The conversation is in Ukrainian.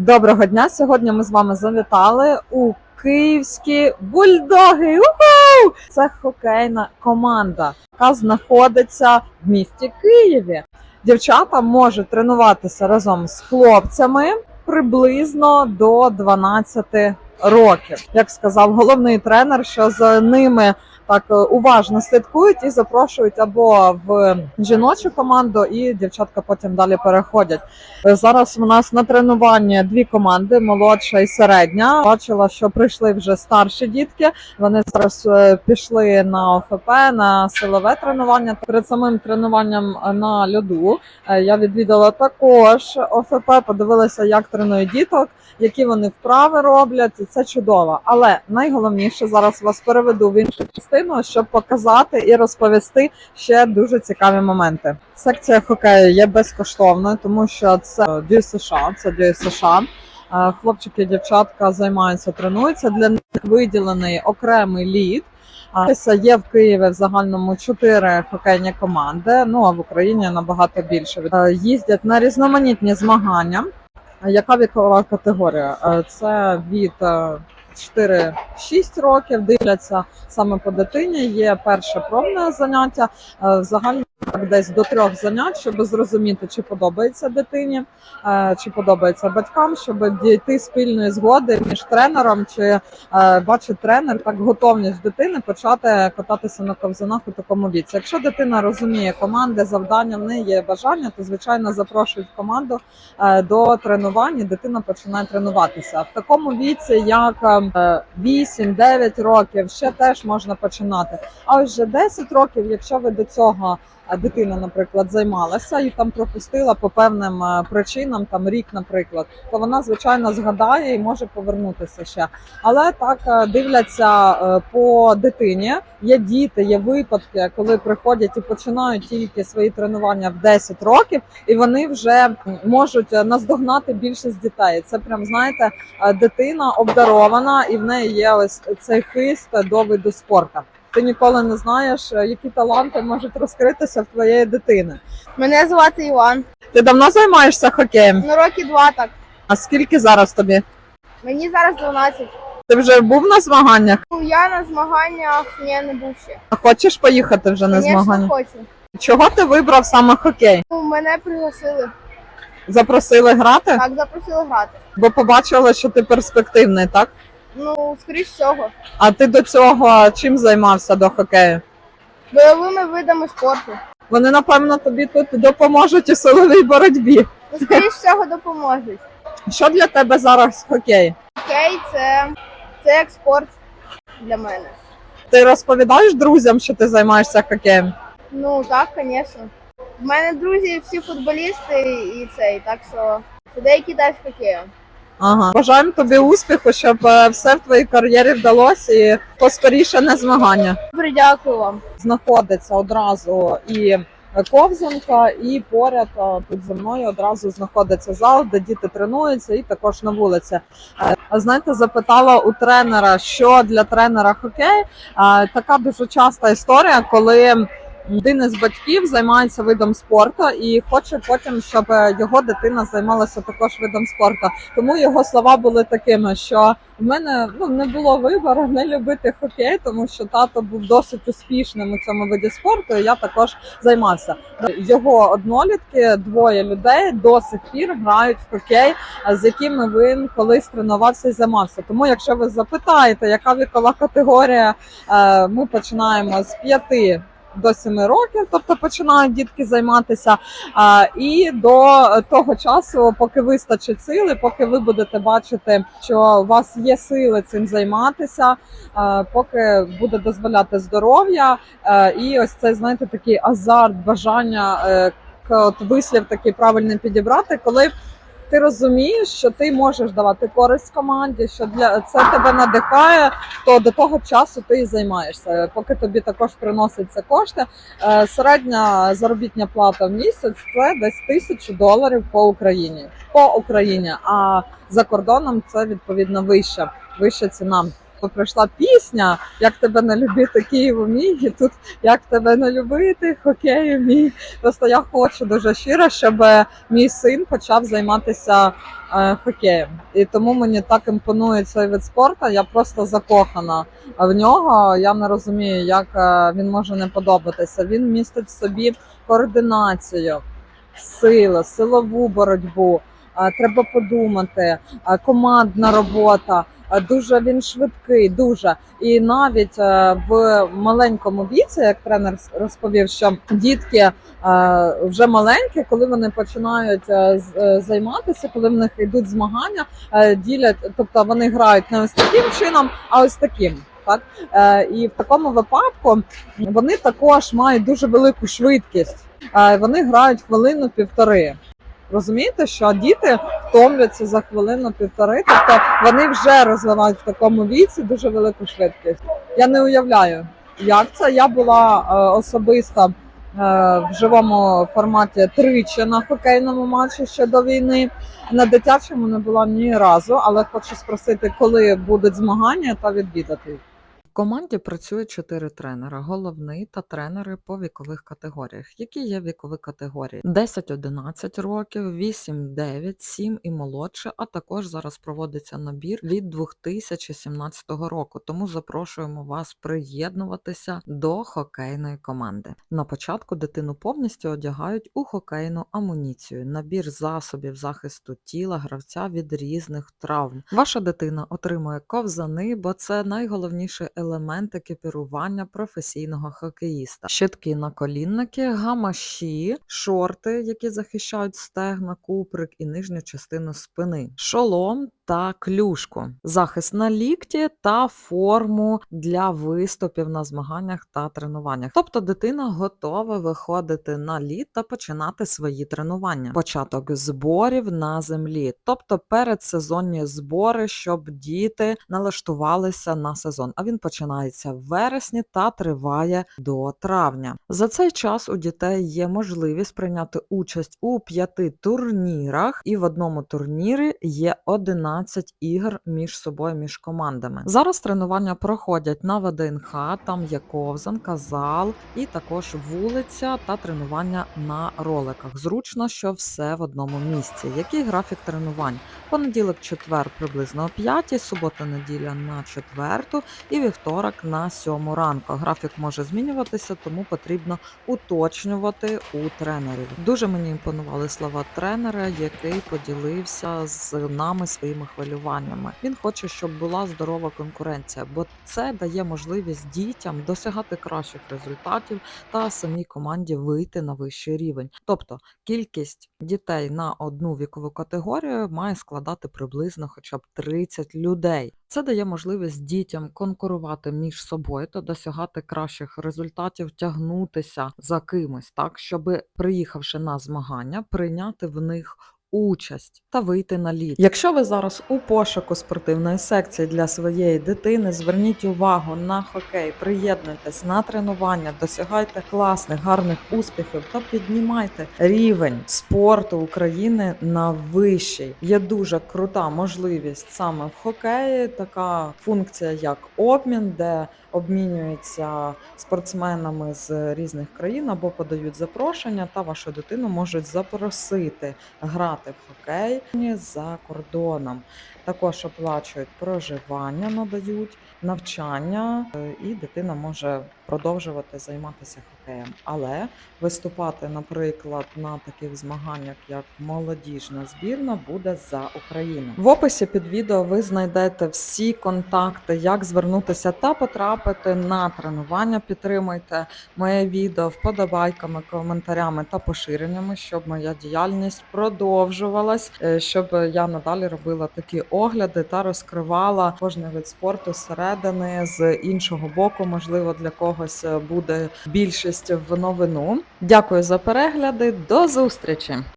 Доброго дня! Сьогодні ми з вами завітали у київські бульдоги. Уху! Це хокейна команда, яка знаходиться в місті Києві. Дівчата можуть тренуватися разом з хлопцями приблизно до 12 років. Як сказав головний тренер, що за ними так е, уважно слідкують і запрошують або в жіночу команду, і дівчатка потім далі переходять. Е, Зараз у нас на тренуванні дві команди: молодша і середня. Бачила, що прийшли вже старші дітки. Вони зараз е, пішли на ОФП на силове тренування. Перед самим тренуванням на льоду я відвідала також ОФП, подивилася, як тренують діток, які вони вправи роблять. Це чудово. Але найголовніше зараз вас переведу в іншу частину, щоб показати і розповісти ще дуже цікаві моменти. Секція хокею є безкоштовною, тому що це Дю США, це Дю США. Е, Хлопчики дівчатка займаються, тренуються. Для них виділений окремий лід. Є в Києві в загальному чотири хокейні команди. Ну а в Україні набагато більше. Е, Їздять на різноманітні змагання. Яка вікова категорія? Е, Це від е, 4-6 років. Дивляться саме по дитині. Є перше пробне заняття. Взагалі В загальному так, десь до трьох занять, щоб зрозуміти, чи подобається дитині, е, чи подобається батькам, щоб дійти спільної згоди між тренером, чи е, бачить тренер так готовність дитини почати кататися на ковзанах у такому віці. Якщо дитина розуміє команди, завдання в неї є бажання, то звичайно запрошують команду е, до тренувань. і Дитина починає тренуватися. В такому віці, як е, 8-9 років, ще теж можна починати. А вже 10 років, якщо ви до цього дитина, наприклад, займалася і там пропустила по певним е, причинам, там рік, наприклад, то вона звичайно згадає і може повернутися ще. Але так е, дивляться е, по дитині. Є діти, є випадки, коли приходять і починають тільки свої тренування в 10 років, і вони вже можуть наздогнати більшість дітей. Це прям знаєте, дитина обдарована, і в неї є ось цей хист до виду спорту. Ти ніколи не знаєш, е, які таланти можуть розкритися в твоєї дитини. Мене звати Іван. Ти давно займаєшся хокеєм? Ну, роки два так. А скільки зараз тобі? Мені зараз 12. Ти вже був на змаганнях? Ну, я на змаганнях ні, не був ще. А хочеш поїхати вже на Звісно, змагання? хочу. Чого ти вибрав саме хокей? Ну, мене пригласили. Запросили грати? Так, запросили грати. Бо побачили, що ти перспективний, так? Ну, скоріш всього. А ти до цього чим займався до хокею? Бойовими видами спорту. Вони, напевно, тобі тут допоможуть у силовій боротьбі. Ну, скоріш всього допоможуть. Що для тебе зараз хокей? Окей, це, це як спорт для мене. Ти розповідаєш друзям, що ти займаєшся хокеєм? Ну так, звісно. В мене друзі всі футболісти і цей, так що деякі теж хокеєм. Ага. Бажаємо тобі успіху, щоб е, все в твоїй кар'єрі вдалося і поскоріше на змагання. Добре, дякую вам. знаходиться одразу і ковзанка, і поряд тут зі мною одразу знаходиться зал, де діти тренуються, і також на вулиці. Е, знаєте, запитала у тренера, що для тренера хокей. Така дуже часта історія, коли. Один із батьків займається видом спорту і хоче потім, щоб його дитина займалася також видом спорту. Тому його слова були такими, що в мене ну не було вибору не любити хокей, тому що тато був досить успішним у цьому виді спорту. і Я також займався. Його однолітки, двоє людей до сих пір грають в хокей, з якими він колись тренувався і займався. Тому, якщо ви запитаєте, яка вікова категорія, е, ми починаємо з п'яти. До 7 років, тобто починають дітки займатися, і до того часу, поки вистачить сили, поки ви будете бачити, що у вас є сили цим займатися, поки буде дозволяти здоров'я, і ось це знаєте такий азарт, бажання е, от вислів такий правильний підібрати, коли. Ти розумієш, що ти можеш давати користь команді, що для це тебе надихає, то до того часу ти і займаєшся. Поки тобі також приноситься кошти. Е, Середня заробітня плата в місяць це десь тисячу доларів по Україні. По Україні, а за кордоном це відповідно вища, вища ціна. Прийшла пісня Як тебе не любити Києву мій, і тут як тебе не любити, хокею мій. Просто я хочу дуже щиро, щоб мій син почав займатися е, хокеєм. І тому мені так імпонує цей вид спорту. Я просто закохана в нього. Я не розумію, як е, він може не подобатися. Він містить в собі координацію, силу, силову боротьбу. Е, Треба подумати, командна робота. Дуже він швидкий, дуже і навіть е, в маленькому віці, як тренер розповів, що дітки е, вже маленькі, коли вони починають е, займатися, коли в них йдуть змагання, ділять, тобто вони грають не ось таким чином, а ось таким. Так і в такому випадку вони також мають дуже велику швидкість. Вони грають хвилину-півтори. Розумієте, що діти втомлюються за хвилину-півтори, тобто вони вже розвивають в такому віці дуже велику швидкість. Я не уявляю, як це. Я була е, особисто е, в живому форматі тричі на хокейному матчі ще до війни. На дитячому не була ні разу, але хочу спросити, коли будуть змагання та відвідати. В команді працює чотири тренера: головний та тренери по вікових категоріях. Які є вікові категорії? 10-11 років, 8, 9, 7 і молодше. А також зараз проводиться набір від 2017 року. Тому запрошуємо вас приєднуватися до хокейної команди. На початку дитину повністю одягають у хокейну амуніцію, набір засобів захисту тіла гравця від різних травм. Ваша дитина отримує ковзани, бо це найголовніший елемент екіпірування професійного хокеїста. Щитки наколінники, гамаші, шорти, які захищають стегна, куприк і нижню частину спини, шолом та клюшку, захист на лікті та форму для виступів на змаганнях та тренуваннях. Тобто дитина готова виходити на лід та починати свої тренування. Початок зборів на землі, тобто передсезонні збори, щоб діти налаштувалися на сезон. А він починається в вересні та триває до травня. За цей час у дітей є можливість прийняти участь у п'яти турнірах, і в одному турнірі є 11 ігор між собою, між командами. Зараз тренування проходять на ВДНХ, там є ковзанка, зал і також вулиця та тренування на роликах. Зручно, що все в одному місці. Який графік тренувань? Понеділок, четвер приблизно о 5, субота, неділя на четверту і вівторок на сьому ранку. Графік може змінюватися, тому потрібно уточнювати у тренерів. Дуже мені імпонували слова тренера, який поділився з нами своїми хвилюваннями. Він хоче, щоб була здорова конкуренція, бо це дає можливість дітям досягати кращих результатів та самій команді вийти на вищий рівень. Тобто кількість дітей на одну вікову категорію має складати приблизно хоча б 30 людей. Це дає можливість дітям конкурувати між собою та досягати кращих результатів, тягнутися за кимось, так щоб приїхавши на змагання, прийняти в них. Участь та вийти на лід. Якщо ви зараз у пошуку спортивної секції для своєї дитини, зверніть увагу на хокей, приєднуйтесь на тренування, досягайте класних, гарних успіхів та піднімайте рівень спорту України на вищий. Є дуже крута можливість саме в хокеї. Така функція, як обмін, де обмінюються спортсменами з різних країн або подають запрошення, та вашу дитину можуть запросити грати в хокей за кордоном. Також оплачують проживання, надають навчання, е, і дитина може продовжувати займатися хокеєм. Але виступати, наприклад, на таких змаганнях, як молодіжна збірна, буде за Україну. В описі під відео ви знайдете всі контакти, як звернутися та потрапити на тренування. Підтримуйте моє відео вподобайками, коментарями та поширеннями, щоб моя діяльність продовжувалась, е, щоб я надалі робила такі огляди та розкривала кожний вид спорту зсередини з іншого боку. Можливо, для когось е, буде більшість в новину. Дякую за перегляди. До зустрічі!